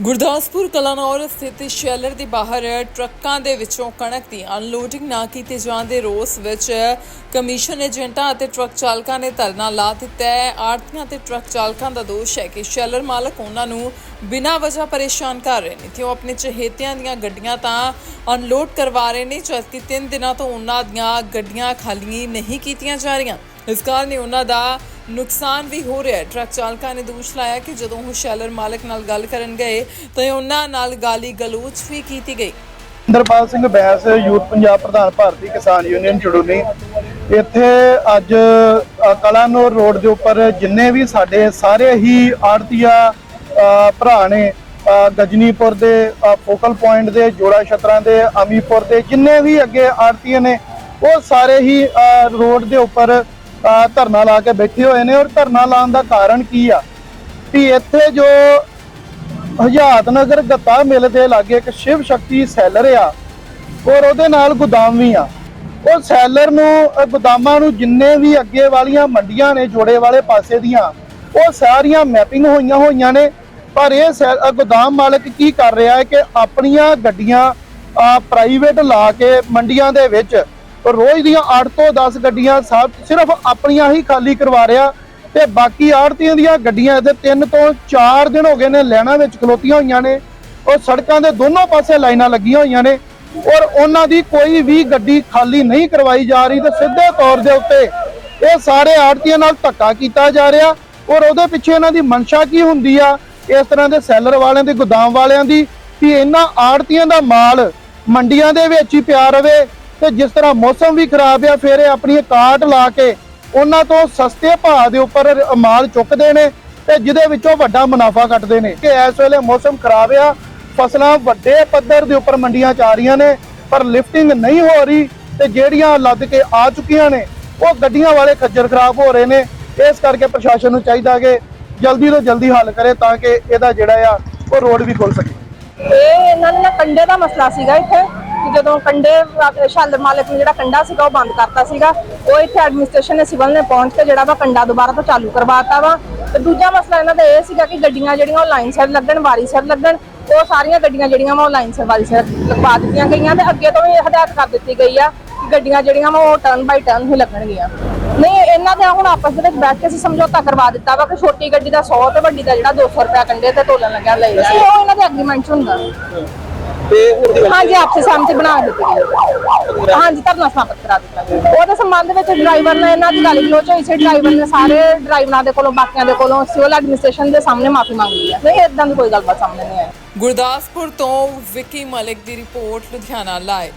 ਗੁਰਦਾਸਪੁਰ ਕਲਾਨੌਰ ਸਥਿਤ ਸ਼ੈਲਰ ਦੇ ਬਾਹਰ ਟਰੱਕਾਂ ਦੇ ਵਿੱਚੋਂ ਕਣਕ ਦੀ ਅਨਲੋਡਿੰਗ ਨਾ ਕੀਤੇ ਜਾਣ ਦੇ ਰੋਸ ਵਿੱਚ ਕਮਿਸ਼ਨ ਏਜੰਟਾਂ ਅਤੇ ਟਰੱਕ ਚਾਲਕਾਂ ਨੇ ਧਰਨਾ ਲਾ ਦਿੱਤਾ ਹੈ। ਆੜਤੀਆਂ ਤੇ ਟਰੱਕ ਚਾਲਕਾਂ ਦਾ ਦੋਸ਼ ਹੈ ਕਿ ਸ਼ੈਲਰ ਮਾਲਕ ਉਹਨਾਂ ਨੂੰ ਬਿਨਾਂ ਵਜ੍ਹਾ ਪਰੇਸ਼ਾਨ ਕਰ ਰਹੇ ਨੇ। ਤੇ ਉਹ ਆਪਣੇ ਚਹੇਤਿਆਂ ਦੀਆਂ ਗੱਡੀਆਂ ਤਾਂ ਅਨਲੋਡ ਕਰਵਾ ਰਹੇ ਨੇ, ਜਦਕਿ 3 ਦਿਨਾਂ ਤੋਂ ਉਹਨਾਂ ਦੀਆਂ ਗੱਡੀਆਂ ਖਾਲੀ ਨਹੀਂ ਕੀਤੀਆਂ ਜਾ ਰਹੀਆਂ। ਇਸ ਕਾਰਨ ਉਹਨਾਂ ਦਾ ਨੁਕਸਾਨ ਵੀ ਹੋ ਰਿਹਾ ਹੈ। ਟਰੱਕ ਚਾਲਕਾਂ ਨੇ ਦੋਸ਼ ਲਾਇਆ ਕਿ ਜਦੋਂ ਉਹ ਸ਼ੈਲਰ ਮਾਲਕ ਨਾਲ ਗੱਲ ਕਰਨ ਗਏ, ਤਾਂ ਉਹਨਾਂ ਨਾਲ ਗਾਲੀ ਗਲੋਚ ਵੀ ਕੀਤੀ ਗਈ। ਇੰਦਰਪਾਲ ਸਿੰਘ ਬੈਂਸ ਯੂਥ ਪੰਜਾਬ ਪ੍ਰਧਾਨ ਭਾਰਤੀ ਕਿਸਾਨ ਯੂਨੀਅਨ ਚੜੂਨੀ। ਇੱਥੇ ਅੱਜ ਕਲਾਨੌਰ ਰੋਡ ਦੇ ਉੱਪਰ ਜਿੰਨੇ ਵੀ ਸਾਡੇ ਸਾਰੇ ਹੀ ਆੜਤੀਆ ਭਰਾ ਨੇ ਗਜਨੀਪੁਰ ਦੇ ਫੋਕਲ ਪੁਆਇੰਟ ਦੇ, ਜੋੜਾ ਛਤਰਾਂ ਦੇ, ਅਮੀਪੁਰ ਦੇ, ਜਿੰਨੇ ਵੀ ਅੱਗੇ ਆੜਤੀਏ ਨੇ, ਉਹ ਸਾਰੇ ਹੀ ਰੋਡ ਦੇ ਉੱਪਰ ਧਰਨਾ ਲਾ ਕੇ ਬੈਠੇ ਹੋਏ ਨੇ ਔਰ ਧਰਨਾ ਲਾਉਣ ਦਾ ਕਾਰਨ ਕੀ ਆ? ਕਿ ਇੱਥੇ ਜੋ ਹਜਾਤ ਨਗਰ ਗੱਤਾ ਮਿਲ ਦੇ ਲਾਗੇ ਇੱਕ ਸ਼ਿਵ ਸ਼ਕਤੀ ਸੈਲਰ ਆ, ਔਰ ਉਹਦੇ ਨਾਲ ਗੋਦਾਮ ਵੀ ਆ। ਉਹ ਸੈਲਰ ਨੂੰ ਗੋਦਾਮਾਂ ਨੂੰ ਜਿੰਨੇ ਵੀ ਅੱਗੇ ਵਾਲੀਆਂ ਮੰਡੀਆਂ ਨੇ, ਜੋੜੇ ਵਾਲੇ ਪਾਸੇ ਦੀਆਂ, ਉਹ ਸਾਰੀਆਂ ਮੈਪਿੰਗ ਹੋਈਆਂ ਹੋਈਆਂ ਨੇ। ਪਰ ਇਹ ਸੈ- ਗੋਦਾਮ ਮਾਲਕ ਕੀ ਕਰ ਰਿਹਾ ਹੈ ਕਿ ਆਪਣੀਆਂ ਗੱਡੀਆਂ ਪ੍ਰਾਈਵੇਟ ਲਾ ਕੇ ਮੰਡੀਆਂ ਦੇ ਵਿੱਚ ਰੋਜ਼ ਦੀਆਂ 8 ਤੋਂ 10 ਗੱਡੀਆਂ ਸਭ ਸਿਰਫ ਆਪਣੀਆਂ ਹੀ ਖਾਲੀ ਕਰਵਾ ਰਿਹਾ ਤੇ ਬਾਕੀ ਆੜਤੀਆਂ ਦੀਆਂ ਗੱਡੀਆਂ ਇੱਥੇ 3 ਤੋਂ 4 ਦਿਨ ਹੋ ਗਏ ਨੇ ਲੈਣਾ ਵਿੱਚ ਖਲੋਤੀਆਂ ਹੋਈਆਂ ਨੇ। ਔਰ ਸੜਕਾਂ ਦੇ ਦੋਨੋਂ ਪਾਸੇ ਲਾਈਨਾਂ ਲੱਗੀਆਂ ਹੋਈਆਂ ਨੇ। ਔਰ ਉਹਨਾਂ ਦੀ ਕੋਈ ਵੀ ਗੱਡੀ ਖਾਲੀ ਨਹੀਂ ਕਰਵਾਈ ਜਾ ਰਹੀ ਤੇ ਸਿੱਧੇ ਤੌਰ ਦੇ ਉੱਤੇ ਇਹ ਸਾਰੇ ਆੜਤੀਆਂ ਨਾਲ ਧੱਕਾ ਕੀਤਾ ਜਾ ਰਿਹਾ। ਔਰ ਉਹਦੇ ਪਿੱਛੇ ਇਹਨਾਂ ਦੀ ਮਨਸ਼ਾ ਕੀ ਹੁੰਦੀ ਆ? ਇਸ ਤਰ੍ਹਾਂ ਦੇ ਸੈਲਰ ਵਾਲਿਆਂ ਦੀ, ਗੋਦਾਮ ਵਾਲਿਆਂ ਦੀ ਕਿ ਇਹਨਾਂ ਆੜਤੀਆਂ ਦਾ ਮਾਲ ਮੰਡੀਆਂ ਦੇ ਵਿੱਚ ਹੀ ਪਿਆ ਰਵੇ। ਤੇ ਜਿਸ ਤਰ੍ਹਾਂ ਮੌਸਮ ਵੀ ਖਰਾਬ ਆ, ਫਿਰ ਇਹ ਆਪਣੀ ਕਾਟ ਲਾ ਕੇ ਉਹਨਾਂ ਤੋਂ ਸਸਤੇ ਭਾਅ ਦੇ ਉੱਪਰ ਮਾਲ ਚੁੱਕਦੇ ਨੇ ਤੇ ਜਿਹਦੇ ਵਿੱਚੋਂ ਵੱਡਾ ਮੁਨਾਫਾ ਕੱਟਦੇ ਨੇ। ਕਿ ਇਸ ਵੇਲੇ ਮੌਸਮ ਖਰਾਬ ਆ, ਫਸਲਾਂ ਵੱਡੇ ਪੱਧਰ ਦੇ ਉੱਪਰ ਮੰਡੀਆਂ ਚ ਆ ਰਹੀਆਂ ਨੇ, ਪਰ ਲਿਫਟਿੰਗ ਨਹੀਂ ਹੋ ਰਹੀ ਤੇ ਜਿਹੜੀਆਂ ਲੱਦ ਕੇ ਆ ਚੁੱਕੀਆਂ ਨੇ, ਉਹ ਗੱਡੀਆਂ ਵਾਲੇ ਖੱਜਰ ਖਰਾਬ ਹੋ ਰਹੇ ਨੇ। ਇਸ ਕਰਕੇ ਪ੍ਰਸ਼ਾਸਨ ਨੂੰ ਚਾਹੀਦਾ ਕਿ ਜਲਦੀ ਤੋਂ ਜਲਦੀ ਹੱਲ ਕਰੇ ਤਾਂ ਕਿ ਇਹਦਾ ਜਿਹੜਾ ਆ, ਉਹ ਰੋਡ ਵੀ ਖੁੱਲ ਸਕੇ। ਇਹ ਇਹਨਾਂ ਨੇ ਨਾ ਕੰਡੇ ਦਾ ਮਸਲਾ ਸੀਗਾ ਇੱਥੇ। ਕਿ ਜਦੋਂ ਕੰਡੇ ਸ਼ਾਲਰ ਮਾਲਕ ਨੇ ਜਿਹੜਾ ਕੰਡਾ ਸੀਗਾ, ਉਹ ਬੰਦ ਕਰਤਾ ਸੀਗਾ, ਉਹ ਇੱਥੇ ਐਡਮਿਨਿਸਟ੍ਰੇਸ਼ਨ ਨੇ ਸਿਵਲ ਨੇ ਪਹੁੰਚ ਕੇ ਜਿਹੜਾ ਵਾ ਕੰਡਾ ਦੁਬਾਰਾ ਤੋਂ ਚਾਲੂ ਕਰਵਾਤਾ ਵਾ। ਤੇ ਦੂਜਾ ਮਸਲਾ ਇਹਨਾਂ ਦਾ ਇਹ ਸੀਗਾ ਕਿ ਗੱਡੀਆਂ ਜਿਹੜੀਆਂ ਉਹ ਲਾਈਨ ਸਿਰ ਲੱਗਣ, ਵਾਰੀ ਸਿਰ ਲੱਗਣ ਉਹ ਸਾਰੀਆਂ ਗੱਡੀਆਂ ਜਿਹੜੀਆਂ ਵਾ ਉਹ ਲਾਈਨ ਸਿਰ, ਵਾਰੀ ਸਿਰ ਲਗਵਾ ਦਿੱਤੀਆਂ ਗਈਆਂ ਤੇ ਅੱਗੇ ਤੋਂ ਵੀ ਹਦਾਇਤ ਕਰ ਦਿੱਤੀ ਗਈ ਆ ਕਿ ਗੱਡੀਆਂ ਜਿਹੜੀਆਂ ਵਾ ਉਹ ਟਰਨ ਬਾਈ ਟਰਨ ਹੀ ਲੱਗਣਗੀਆਂ। ਨਹੀਂ, ਇਹਨਾਂ ਦੇ ਹੁਣ ਆਪਸ ਦੇ ਵਿੱਚ ਬੈਠ ਕੇ ਅਸੀਂ ਸਮਝੌਤਾ ਕਰਵਾ ਦਿੱਤਾ ਵਾ ਕਿ ਛੋਟੀ ਗੱਡੀ ਦਾ 100 ਤੇ ਵੱਡੀ ਦਾ ਜਿਹੜਾ 200 ਰੁਪਏ ਕੰਡੇ ਤੇ ਤੋਲਣ ਲੱਗਿਆ ਲਏਗਾ ਉਹ ਇਹਨਾਂ ਦੇ ਐਗਰੀਮੈਂਟ ਹੁੰਦਾ। ਤੇ ਹਾਂਜੀ ਆਪਸੇ ਸਹਿਮਤੀ ਬਣਾ ਦਿੱਤੀ ਗਈ। ਹਾਂਜੀ ਧਰਨਾ ਸਮਾਪਤ ਕਰਾ ਦਿੱਤਾ ਉਹਦੇ ਸੰਬੰਧ ਵਿੱਚ ਡਰਾਈਵਰ ਨੇ ਇਹਨਾਂ ਦੀ ਗੱਲ ਗਲੋਚ ਹੋਈ ਸੀ ਡਰਾਈਵਰ ਨੇ ਸਾਰੇ ਡਰਾਈਵਰਾਂ ਦੇ ਕੋਲੋਂ ਬਾਕੀਆਂ ਦੇ ਕੋਲੋਂ ਸਿਵਲ ਐਡਮਿਨਿਸਟ੍ਰੇਸ਼ਨ ਦੇ ਸਾਹਮਣੇ ਮਾਫੀ ਮੰਗ ਲਈ ਹੈ। ਨਹੀਂ ਇਦਾਂ ਦੀ ਕੋਈ ਗੱਲਬਾਤ ਸਾਹਮਣੇ ਨਹੀਂ ਆਈ। ਗੁਰਦਾਸਪੁਰ ਤੋਂ ਵਿੱਕੀ ਮਲਿਕ ਦੀ ਰਿਪੋਰਟ ਲੁਧਿਆਣਾ ਲਾਈਵ